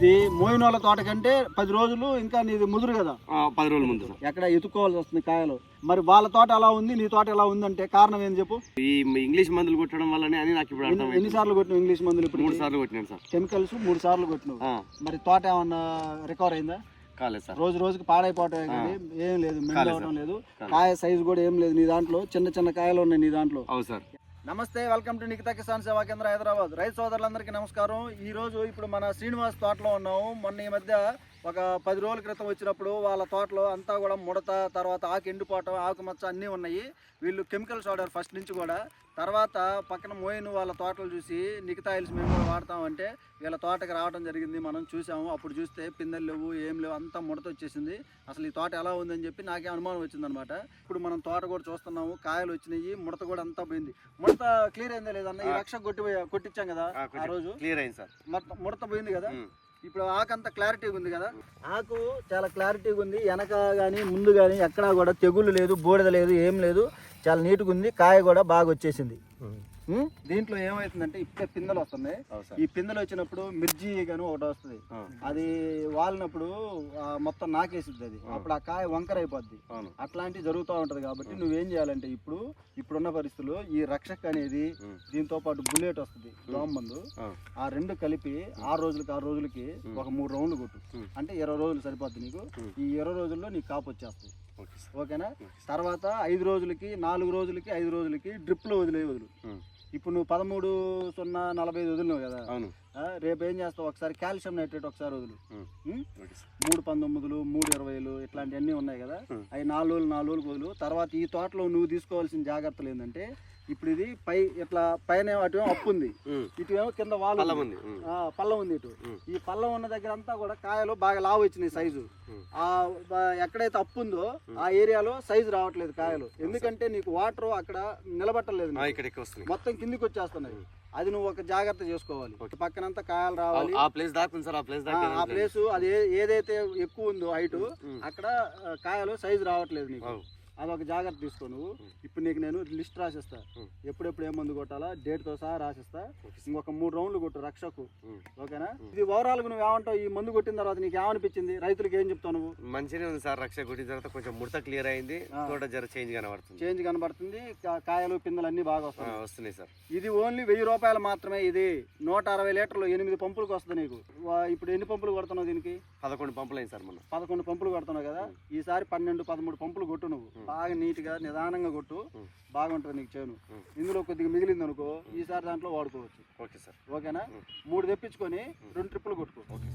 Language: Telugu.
ఇది మోయిన వాళ్ళ తోట కంటే పది రోజులు ఇంకా నీది ముదురు కదా. పది రోజుల ముందు ఎక్కడ ఎత్తుకోవాల్సి వస్తుంది కాయలు. మరి వాళ్ళ తోట ఎలా ఉంది? నీ తోట ఎలా ఉంది అంటే కారణం ఏం చెప్పు? ఈ ఇంగ్లీష్ మందులు కొట్టడం వల్లనే అని నాకు ఇప్పుడు ఎన్ని- ఎన్నిసార్లు కొట్టినావు ఇంగ్లీష్ మందులు ఇప్పుడు మూడు సార్లు కొట్టినాను సార్. కెమికల్స్ మూడు సార్లు కొట్టినావు. ఆ, మరి తోట ఏమన్నా రికవర్ అయిందా? కాలేదు సార్. రోజు రోజుకి పాడైపోవటం కానీ ఏం లేదు మెండు అవడం లేదు. కాయ సైజు కూడా ఏం లేదు. నీ దాంట్లో చిన్న చిన్న కాయలు ఉన్నాయి నీ దాంట్లో. అవును సార్. నమస్తే వెల్కమ్ టు నిఖితా కిసాన్ సేవా కేంద్ర హైదరాబాద్. రైతు సోదరులందరికీ నమస్కారం. ఈ రోజు ఇప్పుడు మన శ్రీనివాస్ తోటలో ఉన్నాము. మొన్న ఈ మధ్య ఒక పది రోజుల క్రితం వచ్చినప్పుడు వాళ్ళ తోటలో అంతా కూడా ముడత తర్వాత ఆకు ఎండిపోవటం ఆకు మచ్చ అన్నీ ఉన్నాయి. వీళ్ళు కెమికల్స్ వాడారు ఫస్ట్ నుంచి కూడా. తర్వాత పక్కన మోయిన్ వాళ్ళ తోటలు చూసి ఆయిల్స్ మేము కూడా వాడతామంటే వీళ్ళ తోటకి రావడం జరిగింది. మనం చూసాము. అప్పుడు చూస్తే పిందెలు లేవు ఏం లేవు అంతా ముడత వచ్చేసింది. అసలు ఈ తోట ఎలా ఉందని చెప్పి నాకే అనుమానం వచ్చిందనమాట. ఇప్పుడు మనం తోట కూడా చూస్తున్నాము. కాయలు వచ్చినాయి ముడత కూడా అంతా పోయింది. ముడత క్లియర్ అయిందా లేదన్న ఈ రక్ష కొట్టి కొట్టించాం కదా ఆ, రోజు? క్లియర్ అయింది సార్. ముడత పోయింది కదా. ఇప్పుడు ఆకు అంతా క్లారిటీగా ఉంది కదా? ఆకు చాలా క్లారిటీగా ఉంది. వెనక కానీ ముందు కానీ ఎక్కడా కూడా తెగులు లేదు బూడిద లేదు ఏం లేదు. చాలా నీట్గా ఉంది. కాయ కూడా బాగా వచ్చేసింది? దీంట్లో ఏమవుతుందంటే ఇప్పుడే పిందెలు వస్తున్నాయి. ఈ పిందెలు వచ్చినప్పుడు మిర్చి గాను ఒకటి వస్తుంది. అది వాలినప్పుడు మొత్తం నాకేసిద్ది అది. అప్పుడు ఆ కాయ వంకర అయిపోద్ది అట్లాంటివి జరుగుతూ ఉంటది కాబట్టి. నువ్వేం చేయాలంటే ఇప్పుడు ఇప్పుడున్న పరిస్థితుల్లో ఈ రక్షక్ అనేది. దీంతో పాటు బుల్లెట్ వస్తుంది దోమ మందు. ఆ, రెండు కలిపి ఆరు రోజులకి ఆరు రోజులకి. ఒక మూడు రౌండ్లు కొట్టు. అంటే ఇరవై రోజులు సరిపోద్ది నీకు. ఈ ఇరవై రోజుల్లో నీకు కాపు వచ్చేస్తుంది. ఓకేనా. తర్వాత ఐదు రోజులకి నాలుగు రోజులకి ఐదు రోజులకి డ్రిప్లో వదిలే. వదులు. ఇప్పుడు నువ్వు పదమూడు సున్నా నలభై ఐదు వదిలినావు కదా. అవును. రేపు ఏం చేస్తావు? ఒకసారి కాల్షియం నైట్రేట్ ఒకసారి వదులు. మూడు పంతొమ్మిదిలు మూడు ఇరవైలు ఇట్లాంటివన్నీ ఉన్నాయి కదా. అవి నాలుగు నాలుగు వదులు. తర్వాత ఈ తోటలో నువ్వు తీసుకోవాల్సిన జాగ్రత్తలు ఏంటంటే ఇప్పుడు ఇది పై ఇట్లా పైన అటు అప్పు ఉంది. ఉమ్. ఇటువేమో కింద వాళ్ళు పళ్ళం ఉంది. పల్లం ఉంది ఇటు. ఈ పల్లం ఉన్న దగ్గర అంతా కూడా కాయలు బాగా లావు వచ్చినాయి సైజు. ఆ ఎక్కడైతే అప్పు ఉందో ఆ ఏరియాలో సైజు రావట్లేదు కాయలు. ఎందుకంటే నీకు వాటర్ అక్కడ నిలబట్టలేదు మొత్తం కిందికి వచ్చేస్తున్నాయి. అది నువ్వు ఒక జాగ్రత్త చేసుకోవాలి. పక్కనంతా కాయలు రావాలి ఆ ప్లేస్ దాకా ఉంది సార్ ఆ ప్లేస్ దాకా ఆ ప్లేస్ అది ఏదైతే ఎక్కువ ఉందో హైట్. అక్కడ కాయలు సైజు రావట్లేదు నీకు. అదొక జాగ్రత్త తీసుకో నువ్వు. ఇప్పుడు నీకు నేను లిస్ట్ రాసిస్తా. ఎప్పుడెప్పుడు ఏ మందు కొట్టాలా డేట్తో సహా రాసిస్తా. ఇంకొక మూడు రౌండ్లు కొట్టు రక్షకు. ఓకేనా. ఇది ఓవరాల్ నువ్వు ఏమంటావు ఈ మందు కొట్టిన తర్వాత నీకు ఏమనిపించింది? రైతులకు ఏం చెప్తావు నువ్వు? మంచిగానే ఉంది సార్ రక్ష కొట్టిన తర్వాత కొంచెం ముడత క్లియర్ అయింది. తోట జర చేంజ్ కనబడుతుంది. చేంజ్ కనబడుతుంది కాయలు పిందెలు అన్ని బాగా వస్తాయి వస్తున్నాయి. సార్. ఇది ఓన్లీ వెయ్యి రూపాయలు మాత్రమే ఇది నూట అరవై లీటర్లు ఎనిమిది పంపులకు వస్తుంది నీకు. ఇప్పుడు ఎన్ని పంపులు కొడుతున్నావు దీనికి? పదకొండు పంపులు అయింది సార్ మొన్న. పదకొండు పంపులు కొడుతున్నావు కదా ఈసారి పన్నెండు పదమూడు పంపులు కొట్టు నువ్వు. బాగా నీట్గా నిదానంగా కొట్టు. బాగుంటుంది నీకు చేను. ఇందులో కొద్దిగా మిగిలింది అనుకో ఈసారి దాంట్లో వాడుకోవచ్చు. Okay sir. ఓకేనా. మూడు తెప్పించుకొని రెండు ట్రిప్పులు కొట్టుకో. ఓకే.